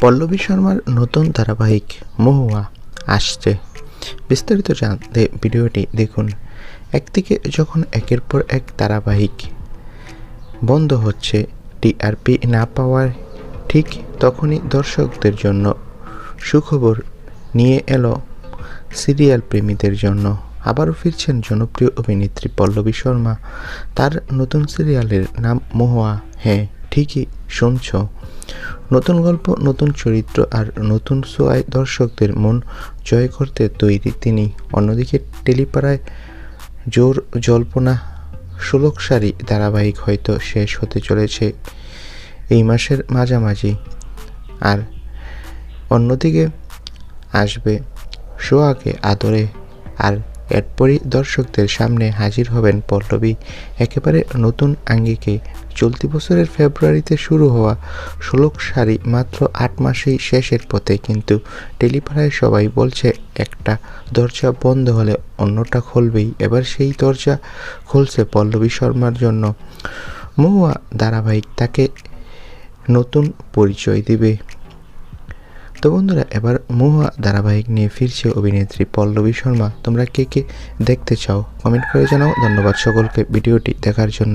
পল্লবী শর্মার নতুন ধারাবাহিক মহুয়া আসছে। বিস্তারিত জানতে ভিডিওটি দেখুন। একদিকে যখন একের পর এক ধারাবাহিক বন্ধ হচ্ছে টিআরপি না পাওয়ার ঠিক তখনই দর্শকদের জন্য সুখবর নিয়ে এলো সিরিয়াল প্রেমীদের জন্য। আবারও ফিরছেন জনপ্রিয় অভিনেত্রী পল্লবী শর্মা। তার নতুন সিরিয়ালের নাম মহুয়া। হ্যাঁ ঠিকই শুনছ। নতুন গল্প, নতুন চরিত্র আর নতুন সোয়ায় দর্শকদের মন জয় করতে তৈরি তিনি। অন্যদিকে টেলিপাড়ায় জোর জল্পনা ষোলক সারি ধারাবাহিক হয়তো শেষ হতে চলেছে এই মাসের মাঝামাঝি। আর অন্যদিকে আসবে সোয়াকে আদরে। আর এরপরই দর্শকদের সামনে হাজির হবেন পল্লবী। একেবারে নতুন আঙ্গিকে চলতি বছরের ফেব্রুয়ারিতে শুরু হওয়া ষোলক সারি মাত্র আট মাসেই শেষের পথে, কিন্তু টেলিপাড়ায় সবাই বলছে, একটা দরজা বন্ধ হলে অন্যটা খুলবেই। এবার সেই দরজা খুলছে পল্লবী শর্মার জন্য। মহুয়া ধারাবাহিক তাকে নতুন পরিচয় দিবে। তো বন্ধুরা, এবার মহুয়া ধারাবাহিক নিয়ে ফিরছে অভিনেত্রী পল্লবী শর্মা। তোমরা কে কে দেখতে চাও কমেন্ট করে জানাও। ধন্যবাদ সকলকে ভিডিওটি দেখার জন্য।